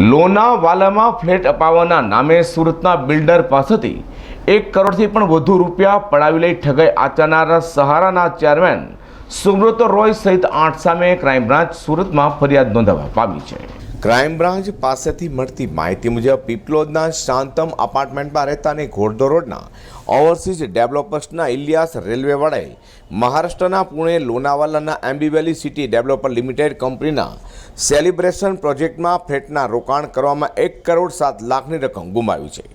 લોનાવાલામાં flat અપાવવાના નામે સુરતના builder પાસેથી એક કરોડથી પણ વધુ રૂપિયા પડાવી લઈ ઠગાઈ આચરનારા સહારાના ચેરમેન સુબ્રત રોય સહિત આઠ સામે ક્રાઇમ બ્રાન્ચ સુરતમાં ફરિયાદ નોંધાવવા પામી છે. ક્રાઇમ બ્રાન્ચ પાસેથી મળતી માહિતી મુજબ પીપલોદના શાંતમ અપાર્ટમેન્ટમાં રહેતા અને ઘોડદો રોડના ઓવરસીઝ ડેવલપર્સના ઇલિયાસ રેલવેવાળાએ મહારાષ્ટ્રના પુણે લોનાવાલાના એમ્બીવેલી સિટી ડેવલપર લિમિટેડ કંપનીના સેલિબ્રેશન પ્રોજેક્ટમાં ફ્લેટના રોકાણ કરવામાં એક કરોડ સાત લાખની રકમ ગુમાવી છે.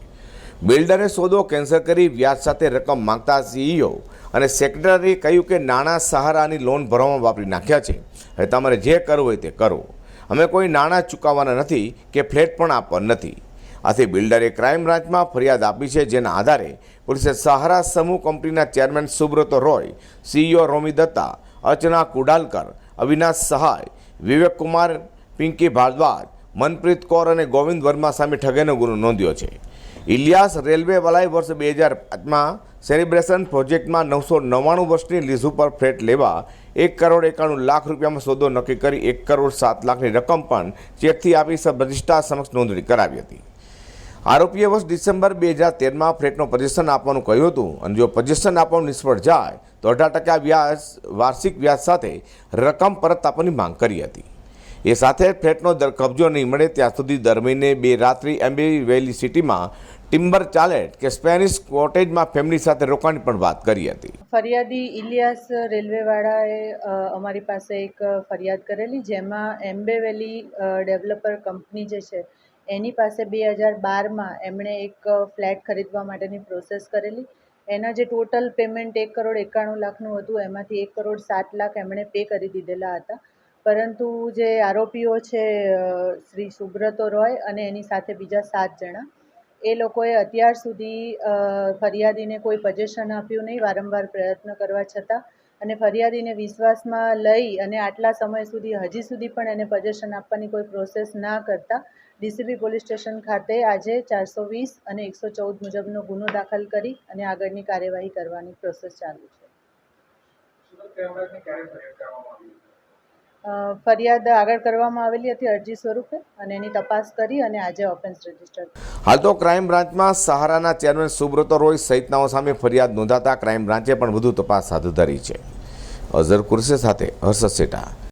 બિલ્ડરે સોદો કેન્સલ કરી વ્યાજ સાથે રકમ માંગતા સીઈઓ અને સેક્રેટરીએ કહ્યું કે નાણાં સહારાની લોન ભરવામાં વાપરી નાખ્યા છે. હવે તમારે જે કરવું હોય તે કરો. અમે કોઈ નાણાં ચૂકવવાના નથી કે ફ્લેટ પણ આપવા નથી. આથી બિલ્ડરે ક્રાઇમ બ્રાન્ચમાં ફરિયાદ આપી છે જેના આધારે પોલીસે સહારા સમૂહ કંપનીના ચેરમેન સુબ્રતો રોય, સીઈઓ રોમી દત્તા, અર્ચના કુડાલકર, અવિનાશ સહાય વિવેક કુમાર પિંકી ભારદ્વાજ, મનપ્રીત કૌર અને ગોવિંદ વર્મા સામે ઠગેનો ગુનો નોંધ્યો છે. ઇલિયાસ રેલવે વલાઈ વર્ષ બે હજાર પાંચમાં સેલિબ્રેશન પ્રોજેક્ટમાં નવસો નવ્વાણું વર્ષની લીઝ ઉપર ફ્લેટ લેવા એક કરોડ એકાણું લાખ રૂપિયામાં સોદો નક્કી કરી એક કરોડ સાત લાખની રકમ પણ ચેકથી આપી સબ રજિસ્ટ્રાર સમક્ષ નોંધણી કરાવી હતી. આરોપીએ વર્ષ ડિસેમ્બર બે હજાર તેરમાં ફ્લેટનું પજેશન આપવાનું કહ્યું હતું અને જો પજેશન આપવાનું નિષ્ફળ જાય તો અઢાર ટકા વ્યાજ, વાર્ષિક વ્યાજ સાથે રકમ પરત આપવાની માંગ કરી હતી. એ સાથે ફ્લેટનો દર કબજો નહીં મળે ત્યાં સુધી દરમીને બે રાત્રિ એમ્બી વેલી સિટીમાં ટિમ્બર ચાલેટ કે સ્પેનિશ કોટેજમાં ફેમિલી સાથે રોકાણની પણ વાત કરી હતી. ફરિયાદી ઇલિયાસ રેલવેવાળાએ અમારી પાસે એક ફરિયાદ કરેલી જેમાં એમ્બે વેલી ડેવલપર કંપની જે છે, એની પાસે બે હજાર બારમાં એમણે એક ફ્લેટ ખરીદવા માટેની પ્રોસેસ કરેલી. એના જે ટોટલ પેમેન્ટ એક કરોડ એકાણું લાખનું હતું, એમાંથી એક કરોડ સાત લાખ એમણે પે કરી દીધેલા હતા. પરંતુ જે આરોપીઓ છે શ્રી સુબ્રતો રોય અને એની સાથે બીજા સાત જણા, એ લોકોએ અત્યાર સુધી ફરિયાદીને કોઈ પજેશન આપ્યું નહીં, વારંવાર પ્રયત્ન કરવા છતાં અને ફરિયાદીને વિશ્વાસમાં લઈ અને આટલા સમય સુધી, હજી સુધી પણ એને પજેશન આપવાની કોઈ પ્રોસેસ ના કરતા, ડીસીબી પોલીસ સ્ટેશન ખાતે આજે ચારસો વીસ અને એકસો ચૌદ મુજબનો ગુનો દાખલ કરી અને આગળની કાર્યવાહી કરવાની પ્રોસેસ ચાલુ છે. ફરિયાદ આગળ કરવામાં આવેલી હતી અરજી સ્વરૂપે અને એની તપાસ કરી અને આજે ઓફેન્સ રજિસ્ટર હાલ તો ક્રાઇમ બ્રાન્ચમાં સહારાના ચેરમેન સુબ્રતો રોય સહિતનાઓ સામે ફરિયાદ નોંધાતા ક્રાઇમ બ્રાન્ચે પણ વધુ તપાસ હાથ ધરી છે. અઝર કુરશે સાથે હર્ષદ સેટા